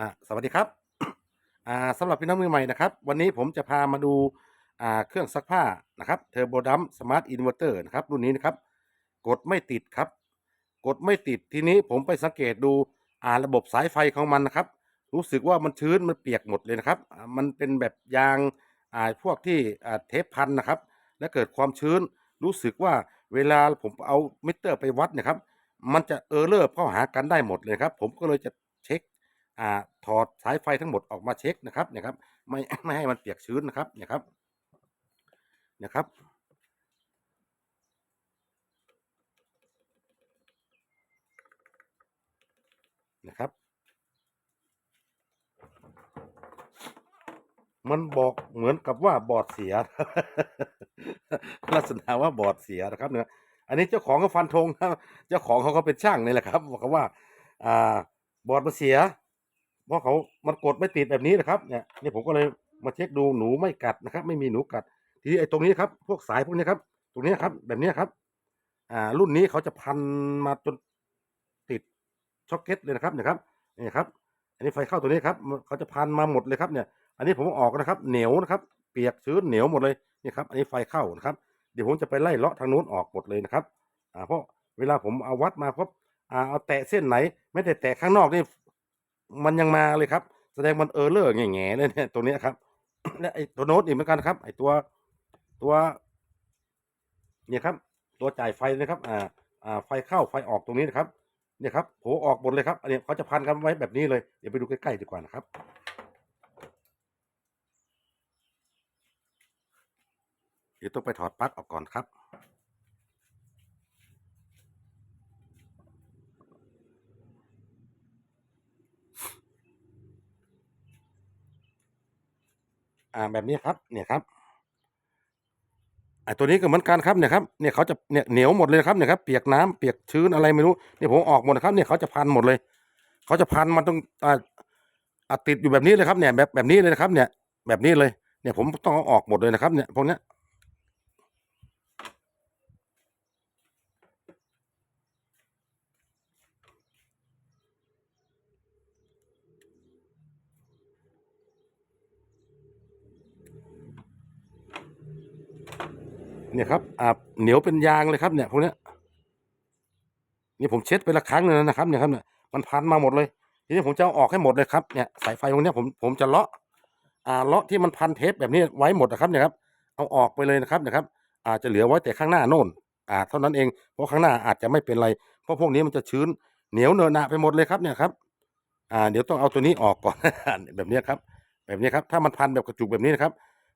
อ่าสวัสดีครับอ่าสำหรับพี่น้องมือใหม่นะครับ วันนี้ผมจะพามาดูอ่าเครื่องซักผ้านะครับเทอร์โบดัมสมาร์ทอินเวอร์เตอร์นะครับรุ่นนี้นะครับ กดไม่ติดครับ กดไม่ติดทีนี้ผมไปสังเกตดูอ่าระบบสายไฟของมันนะครับ รู้สึกว่ามันชื้นมันเปียกหมดเลยนะครับ มันเป็นแบบยางอ่าพวกที่อ่าเทปพันนะครับ และเกิดความชื้น รู้สึกว่าเวลาผมเอามิเตอร์ไปวัดนะครับ มันจะเออร์เลอร์เข้าหากันได้หมดเลยครับ ผมก็เลยจะเช็ค อ่าถอดสายไฟทั้งหมดออกมาเช็คนะครับเนี่ยครับ ไม่ไม่ให้มันเปียกชื้นนะครับเนี่ยครับเนี่ยครับนะครับ มันบอกเหมือนกับว่าบอดเสีย ลักษณะว่าบอดเสียนะครับเนี่ยอันนี้เจ้าของก็ฟันธงครับเจ้าของเขาก็เป็นช่างนี่แหละครับบอกว่า อ่า บอดมันเสีย เพราะเขามันกดไม่ติดแบบนี้นะครับเนี่ยนี่ผมก็เลยมาเช็คดูหนูไม่กัดนะครับ ไม่มีหนูกัด ทีนี้ไอ้ตรงนี้ครับ พวกสายพวกนี้ครับ ตรงนี้ครับ แบบนี้ครับ อ่า รุ่นนี้เขาจะพันมาจนติดช็อคเก็ตเลยนะครับเนี่ยครับนี่ครับ อันนี้ไฟเข้าตัวนี้ครับเขาจะพันมาหมดเลยครับเนี่ย อันนี้ผมอออกนะครับ เหนียวนะครับ เปียกชื้นเหนียวหมดเลยนี่ครับ อันนี้ไฟเข้านะครับ เดี๋ยวผมจะไปไล่เลาะทางนู้นออกหมดเลยนะครับ อ่า เพราะเวลาผมเอาวัดมาปุ๊บอ่าเอาแตะเส้นไหน ไม่แต่แตะข้างนอกนี่ มันยังมาเลยครับ แสดงมันเออร์เลอร์แง่ๆเลยเนี่ยตัวนี้ครับและไอ้ตัวโน้ตอีกเหมือนกันครับ ไอ้ตัวตัว เนี่ยครับ ตัวจ่ายไฟนะครับ อ่า อ่า ไฟเข้าไฟออกตรงนี้นะครับ เนี่ยครับโผออกหมดเลยครับอันนี้เขาจะพันกันไว้แบบนี้เลยเดี๋ยวไปดูใกล้ๆดีกว่านะครับเดี๋ยวต้องไปถอดปลั๊กออกก่อนครับ อ่าแบบนี้ครับ เนี่ยครับอ่าตัวนี้ก็เหมือนกันครับเนี่ยครับเนี่ยเขาจะเนี่ยเหนียวหมดเลยครับเนี่ยครับเปียกน้ำเปียกชื้นอะไรไม่รู้เนี่ยผมออกหมดนะครับ เนี่ยเขาจะพันหมดเลย เขาจะพันมันตรงอ่าอ่าติดอยู่แบบนี้เลยครับเนี่ยแบบแบบนี้เลยนะครับ เนี่ย แบบนี้เลย เนี่ยผมต้องเอาออกหมดเลยนะครับ เนี่ยพวกเนี้ย เนี่ยครับอ่าเหนียวเป็นยางเลยครับเนี่ยพวกเนี้ยนี่ผมเช็ดไปละครั้งนึงแล้วนะครับเนี่ยครับเนี่ยมันพันมาหมดเลย ทีนี้ผมจะเอาออกให้หมดเลยครับเนี่ยสายไฟพวกนี้ผมผมจะเลาะอ่าเลาะที่มันพันเทปแบบนี้ไว้หมดนะครับเนี่ยครับ เอาออกไปเลยนะครับนะครับ อาจจะเหลือไว้แต่ข้างหน้าโน่นอ่าเท่านั้นเองเพราะข้างหน้าอาจจะไม่เป็นไร เพราะพวกนี้มันจะชื้นเหนียวเนอะหนะไปหมดเลยครับเนี่ยครับ อ่า เดี๋ยวต้องเอาตัวนี้ออกก่อน แบบนี้ครับ แบบนี้ครับ ถ้ามันพันแบบกระจุกแบบนี้นะครับ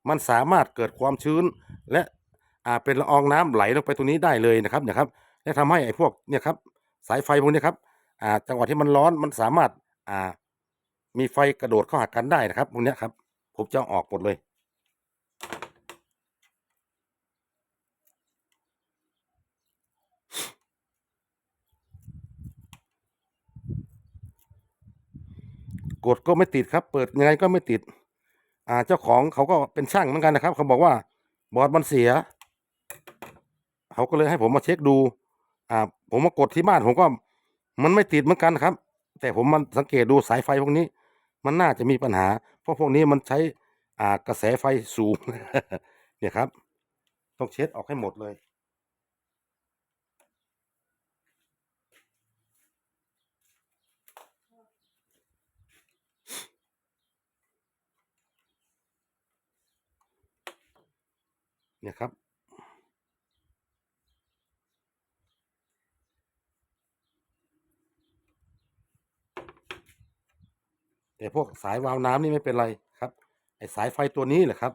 มันสามารถเกิดความชื้นและ อ่าเป็นละอองน้ำไหลลงไปตรงนี้ได้เลยนะครับเนี่ยครับและทำให้ไอ้พวกเนี่ยครับสายไฟพวกนี้ครับอ่าจังหวะที่มันร้อนมันสามารถอ่ามีไฟกระโดดเข้าหากันได้นะครับพวกนี้ครับ ผมจะอออกหมดเลยกดก็ไม่ติดครับ เปิดยังไงก็ไม่ติด อ่า เจ้าของเขาก็เป็นช่างเหมือนกันนะครับ เขาบอกว่าบอร์ดมันเสีย เขาก็เลยให้ผมมาเช็คดู อ่า ผมมากดที่บ้านผมก็มันไม่ติดเหมือนกันครับ แต่ผมมันสังเกตดูสายไฟพวกนี้ มันน่าจะมีปัญหา เพราะพวกนี้มันใช้อ่ากระแสไฟสูง เนี่ยครับ ต้องเช็ดออกให้หมดเลย เนี่ยครับ แต่พวกสายวาล์วน้ำนี่ไม่เป็นไรครับ ไอ้สายไฟตัวนี้แหละครับ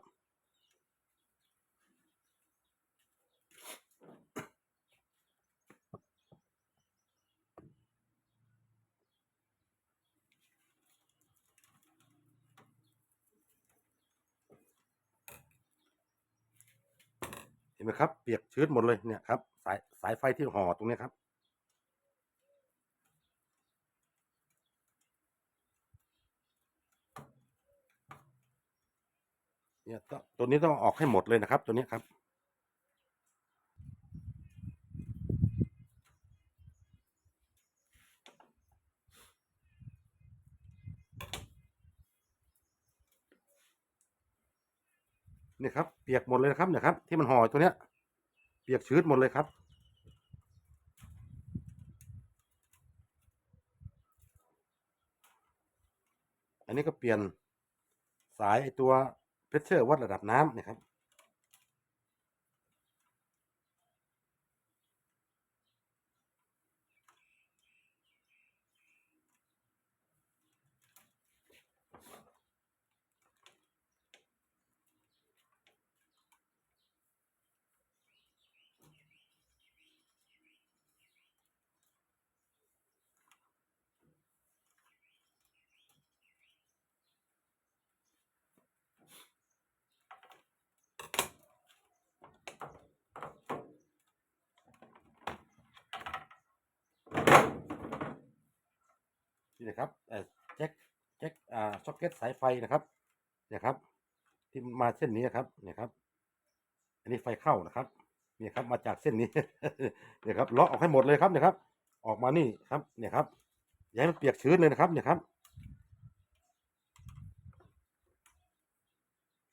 เห็นไหมครับ เปียกชื้นหมดเลยเนี่ยครับ สายสายไฟที่ห่อตรงนี้ครับ เนี่ยตัวนี้ต้องออกให้หมดเลยนะครับ ตัวนี้ครับ เนี่ยครับ เปียกหมดเลยนะครับเนี่ยครับ ที่มันห่อตัวเนี้ย เปียกชืดหมดเลยครับอันนี้ก็เปลี่ยนสายไอ้ตัว เพชเชอร์วัดระดับน้ำเนี่ยครับ นี่นะครับเอ่อแจ็คแจ็คอ่าช็อคเก็ตสายไฟนะครับเนี่ยครับ ที่มาเส้นนี้นะครับเนี่ยครับ อันนี้ไฟเข้านะครับเนี่ยครับ มาจากเส้นนี้เนี่ยครับเลาะออกให้หมดเลยครับเนี่ยครับ ออกมานี่ครับเนี่ยครับอย่าให้มันเปียกชื้นเลยนะครับเนี่ยครับ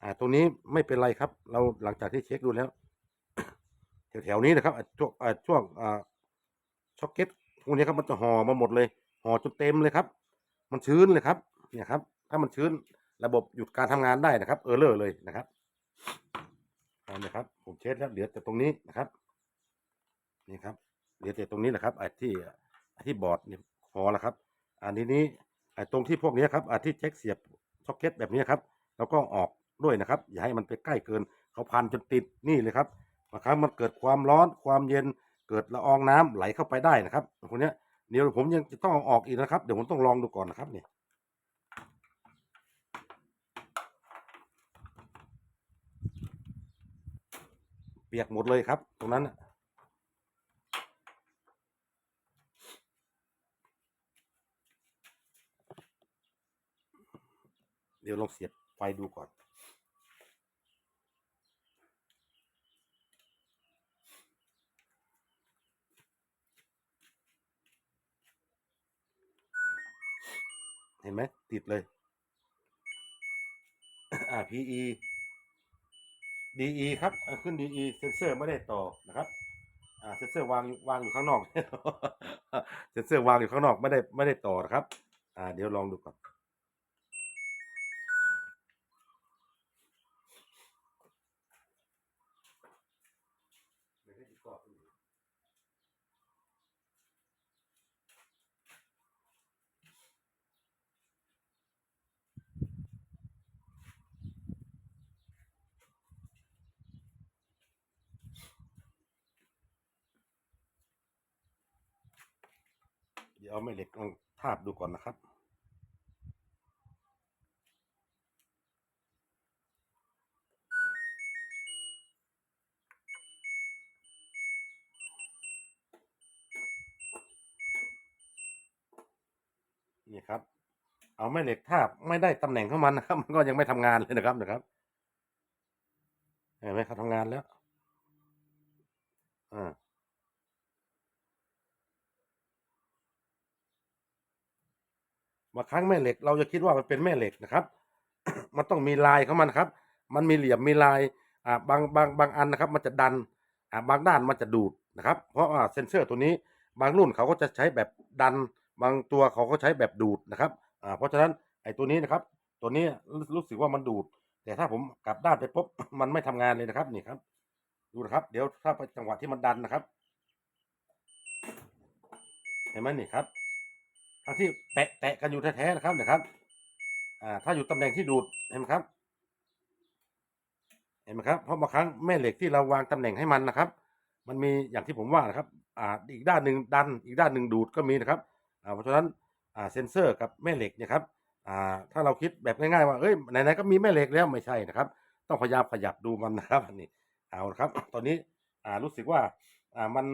อ่าตรงนี้ไม่เป็นไรครับ เราหลังจากที่เช็คดูแล้วแถวๆนี้นะครับอะช่วงอ่าช่วงอ่าช็อกเก็ตพวกนี้ครับมันจะห่อมาหมดเลย ห่อจนเต็มเลยครับ มันชื้นเลยครับ เนี่ยครับ ถ้ามันชื้นระบบหยุดการทำงานได้นะครับ เออเลอร์เลยนะครับเอาเนี่ยครับ ผมเช็ดแล้วเหลือแต่ตรงนี้นะครับ นี่ครับ เหลือแต่ตรงนี้แหละครับไอ้ที่ไอ้ที่บอร์ดเนี่ยพอแล้วครับ อันนี้นี้ไอ้ตรงที่พวกนี้ครับไอ้ที่เช็คเสียบช็อกเก็ตแบบนี้ครับ แล้วก็ออกด้วยนะครับ อย่าให้มันไปใกล้เกิน เขาพันจนติดนี่เลยครับบางครั้งมันเกิดความร้อนความเย็นเกิดละอองน้ำไหลเข้าไปได้นะครับคนเนี้ย เดี๋ยวผมยังจะต้องเอาออกอีกนะครับ เดี๋ยวผมต้องลองดูก่อนนะครับเนี่ยเปียกหมดเลยครับ ตรงนั้นเดี๋ยวลองเสียบไฟดูก่อน เห็นไหมติดเลย อ่า PE DE ครับ ขึ้น DE เซนเซอร์ไม่ได้ต่อนะครับอ่าเซนเซอร์วางวางอยู่ข้างนอกเซนเซอร์วางอยู่ข้างนอกไม่ได้ไม่ได้ต่อนะครับ อ่า เดี๋ยวลองดูก่อน ดี๋ยวเอาแม่เหล็กลองทาบดูก่อนนะครับ นี่ครับ เอาแม่เหล็กทาบไม่ได้ตำแหน่งของมันนะครับ มันก็ยังไม่ทำงานเลยนะครับนะครับเห็นไหมครับทำงานแล้วอ่า บางครั้งแม่เหล็กเราจะคิดว่ามันเป็นแม่เหล็กนะครับ มันต้องมีลายของมันครับ มันมีเหลี่ยมมีลายอ่าบางบางบางอันนะครับ มันจะดันอ่าบางด้านมันจะดูดนะครับ เพราะว่าเซนเซอร์ตัวนี้บางรุ่นเขาก็จะใช้แบบดัน บางตัวเขาก็ใช้แบบดูดนะครับอ่าเพราะฉะนั้นไอ้ตัวนี้นะครับ ตัวนี้รู้สึกว่ามันดูด แต่ถ้าผมกลับด้านไปปุ๊บมันไม่ทำงานเลยนะครับนี่ครับ ดูนะครับ เดี๋ยวถ้าไปจังหวะที่มันดันนะครับ เห็นไหมนี่ครับ ทั้งที่แตะแตะกันอยู่แท้ๆนะครับนะครับ อ่า ถ้าอยู่ตำแหน่งที่ดูดเห็นไหมครับ เห็นไหมครับ เพราะบางครั้งแม่เหล็กที่เราวางตำแหน่งให้มันนะครับ มันมีอย่างที่ผมว่านะครับ อ่า อีกด้านหนึ่งดัน อีกด้านหนึ่งดูดก็มีนะครับ อ่า เพราะฉะนั้น อ่า เซนเซอร์กับแม่เหล็กเนี่ยครับ อ่า ถ้าเราคิดแบบง่ายๆว่า เอ้ย ไหนๆก็มีแม่เหล็กแล้วไม่ใช่นะครับ ต้องพยายามขยับดูมันนะครับนี่เอาละครับ ตอนนี้ อ่า รู้สึกว่า อ่า มัน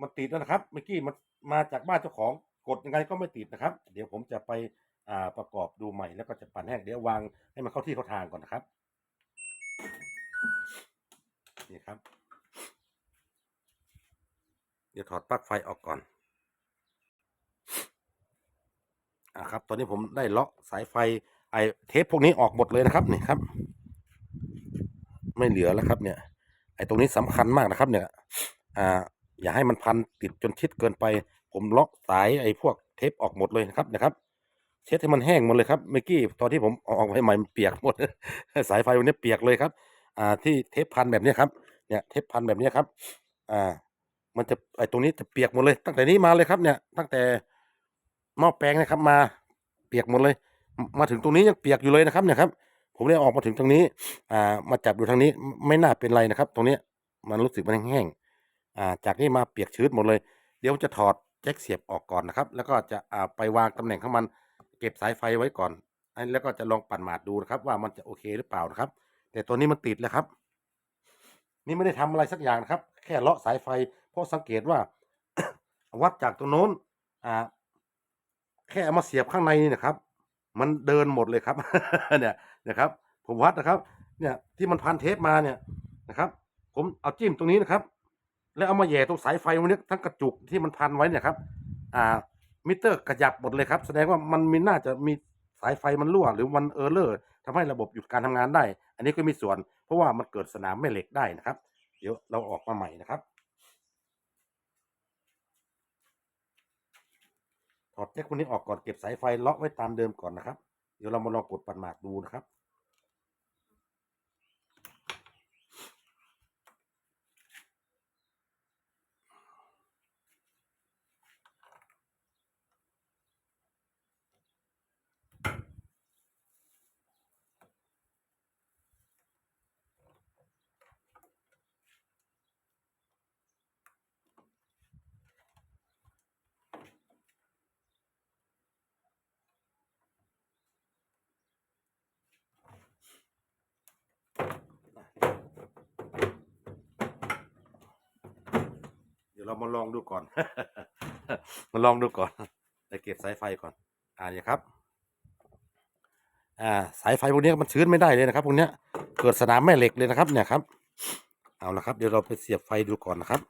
มันติดแล้วนะครับ เมื่อกี้มันมาจากบ้านเจ้าของ กดยังไงก็ไม่ติดนะครับ เดี๋ยวผมจะไปอ่าประกอบดูใหม่แล้วก็จะปั่นแห้งเดี๋ยววางให้มันเข้าที่เข้าทางก่อนนะครับนี่ครับ เดี๋ยวถอดปลั๊กไฟออกก่อนอ่าครับ ตอนนี้ผมได้ล็อกสายไฟไอเทปพวกนี้ออกหมดเลยนะครับนี่ครับ ไม่เหลือแล้วครับ เนี่ย ไอตรงนี้สำคัญมากนะครับ เนี่ย อ่า อย่าให้มันพันติดจนชิดเกินไป ผมล็อกสายไอ้พวกเทปออกหมดเลยนะครับนะครับ เช็ดให้มันแห้งหมดเลยครับเมื่อกี้ตอนที่ผมเอาออกให้ใหม่มันเปียกหมด สายไฟวันนี้เปียกเลยครับ อ่า ที่เทปพันแบบนี้ครับเนี่ยเทปพันแบบนี้ครับ อ่า มันจะไอ้ตรงนี้จะเปียกหมดเลย ตั้งแต่นี้มาเลยครับเนี่ย ตั้งแต่หม้อแปลงนะครับมา เปียกหมดเลย มาถึงตรงนี้ยังเปียกอยู่เลยนะครับ เนี่ยครับผมเลยออกมาถึงตรงนี้ อ่า มาจับดูทางนี้ไม่น่าเป็นไรนะครับ ตรงนี้มันรู้สึกมันแห้งๆอ่า จากนี้มาเปียกชื้นหมดเลย เดี๋ยวจะถอด แจ็คเสียบออกก่อนนะครับ แล้วก็จะอ่าไปวางตำแหน่งของมัน เก็บสายไฟไว้ก่อนอันแล้วก็จะลองปั่นหมาดดูนะครับ ว่ามันจะโอเคหรือเปล่านะครับ แต่ตัวนี้มันติดแล้วครับ นี่ไม่ได้ทำอะไรสักอย่างนะครับ แค่เลาะสายไฟ เพราะสังเกตว่า วัดจากตรงโน้น อ่า แค่เอามาเสียบข้างในนี่นะครับ มันเดินหมดเลยครับ เนี่ยนะครับ ผมวัดนะครับ เนี่ย ที่มันพันเทปมาเนี่ยนะครับ ผมเอาจิ้มตรงนี้นะครับ แล้วเอามาแย่ตรงสายไฟวันนี้ทั้งกระจุกที่มันพันไว้เนี่ยครับ อ่า มิเตอร์กระยับหมดเลยครับ แสดงว่ามันมีน่าจะมีสายไฟมันรั่ว หรือมันเออร์เลอร์ทำให้ระบบหยุดการทำงานได้ อันนี้ก็มีส่วน เพราะว่ามันเกิดสนามแม่เหล็กได้นะครับ เดี๋ยวเราออกมาใหม่นะครับ ถอดแจ็คคนนี้ออกก่อนเก็บสายไฟล็อกไว้ตามเดิมก่อนนะครับ เดี๋ยวเรามาลองกดปั่นหมากดูนะครับ เรามาลองดูก่อน มาลองดูก่อนไปเก็บสายไฟก่อน อ่าเนี่ยครับ อ่า สายไฟพวกนี้มันชื้นไม่ได้เลยนะครับพวกเนี้ยเกิดสนามแม่เหล็กเลยนะครับ เนี่ยครับ เอาละครับ เดี๋ยวเราไปเสียบไฟดูก่อนนะครับ